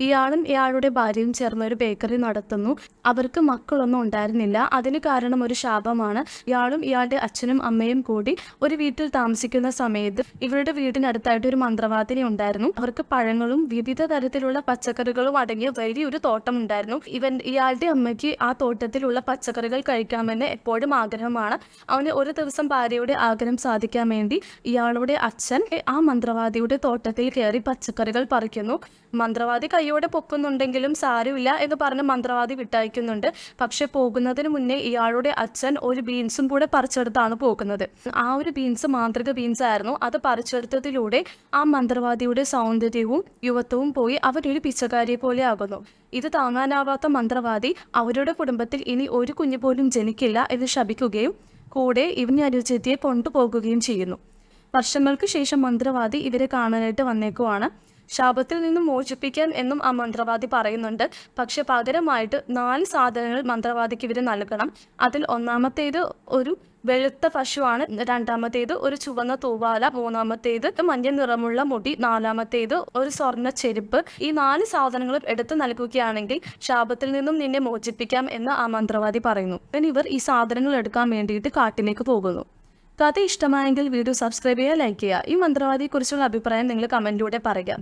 ഇയാളും ഇയാളുടെ ഭാര്യയും ചേർന്ന് ഒരു ബേക്കറി നടത്തുന്നു. അവർക്ക് മക്കളൊന്നും ഉണ്ടായിരുന്നില്ല. അതിന് കാരണം ഒരു ശാപമാണ്. ഇയാളും ഇയാളുടെ അച്ഛനും അമ്മയും കൂടി ഒരു വീട്ടിൽ താമസിക്കുന്ന സമയത്ത് ഇവരുടെ വീടിനടുത്തായിട്ട് ഒരു മന്ത്രവാദിനി ഉണ്ടായിരുന്നു. അവർക്ക് പഴങ്ങളും വിവിധ തരത്തിലുള്ള പച്ചക്കറികളും അടങ്ങിയ വലിയൊരു തോട്ടം ഉണ്ടായിരുന്നു. ഇവൻ ഇയാളുടെ അമ്മയ്ക്ക് ആ തോട്ടത്തിലുള്ള പച്ചക്കറികൾ കഴിക്കാമെന്ന് എപ്പോഴും ആഗ്രഹമാണ്. അവന് ഒരു ദിവസം ഭാര്യയുടെ ആഗ്രഹം സാധിക്കാൻ വേണ്ടി ഇയാളുടെ അച്ഛൻ ആ മന്ത്രവാദിയുടെ തോട്ടത്തിൽ കയറി പച്ചക്കറികൾ പറിക്കുന്നു. മന്ത്രവാദി കൈയോടെ പൊക്കുന്നുണ്ടെങ്കിലും സാരമില്ല എന്ന് പറഞ്ഞ് മന്ത്രവാദി വിട്ടയക്കുന്നുണ്ട്. പക്ഷെ പോകുന്നതിന് മുന്നേ ഇയാളുടെ അച്ഛൻ ഒരു ബീൻസും കൂടെ പറിച്ചെടുത്താണ് പോകുന്നത്. ആ ഒരു ബീൻസ് മാന്ത്രിക ബീൻസ് ആയിരുന്നു. അത് പറിച്ചെടുത്തതിലൂടെ ആ മന്ത്രവാദിയുടെ സൗന്ദര്യവും യുവത്വവും പോയി അവരൊരു പിച്ചകാരിയെ പോലെ ആകുന്നു. ഇത് താങ്ങാനാവാത്ത മന്ത്രവാദി അവരുടെ കുടുംബത്തിൽ ഇനി ഒരു കുഞ്ഞു പോലും ജനിക്കില്ല എന്ന് ശപിക്കുകയും കൂടെ ഇവന് അനുചിതിയെ കൊണ്ടുപോകുകയും ചെയ്യുന്നു. വർഷങ്ങൾക്ക് ശേഷം മന്ത്രവാദി ഇവരെ കാണാനായിട്ട് വന്നേക്കുവാണ്. ശാപത്തിൽ നിന്നും മോചിപ്പിക്കാൻ എന്നും ആ മന്ത്രവാദി പറയുന്നുണ്ട്. പക്ഷെ പകരമായിട്ട് നാല് സാധനങ്ങൾ മന്ത്രവാദിക്ക് ഇവർ നൽകണം. അതിൽ ഒന്നാമത്തേത് ഒരു വെളുത്ത പശുവാണ് രണ്ടാമത്തേത് ഒരു ചുവന്ന തൂവാല മൂന്നാമത്തേത് മഞ്ഞ നിറമുള്ള മുടി നാലാമത്തേത് ഒരു സ്വർണ ചെരുപ്പ്. ഈ നാല് സാധനങ്ങളും എടുത്തു നൽകുകയാണെങ്കിൽ ശാപത്തിൽ നിന്നും നിന്നെ മോചിപ്പിക്കാം എന്ന് ആ മന്ത്രവാദി പറയുന്നു. ഇവർ ഈ സാധനങ്ങൾ എടുക്കാൻ വേണ്ടിയിട്ട് കാട്ടിലേക്ക് പോകുന്നു. കഥ ഇഷ്ടമായെങ്കിൽ വീഡിയോ സബ്സ്ക്രൈബ് ചെയ്യുക ലൈക്ക് ചെയ്യുക. ഈ മന്ത്രവാദിയെക്കുറിച്ചുള്ള അഭിപ്രായം നിങ്ങൾ കമന്റിലൂടെ പറയുക.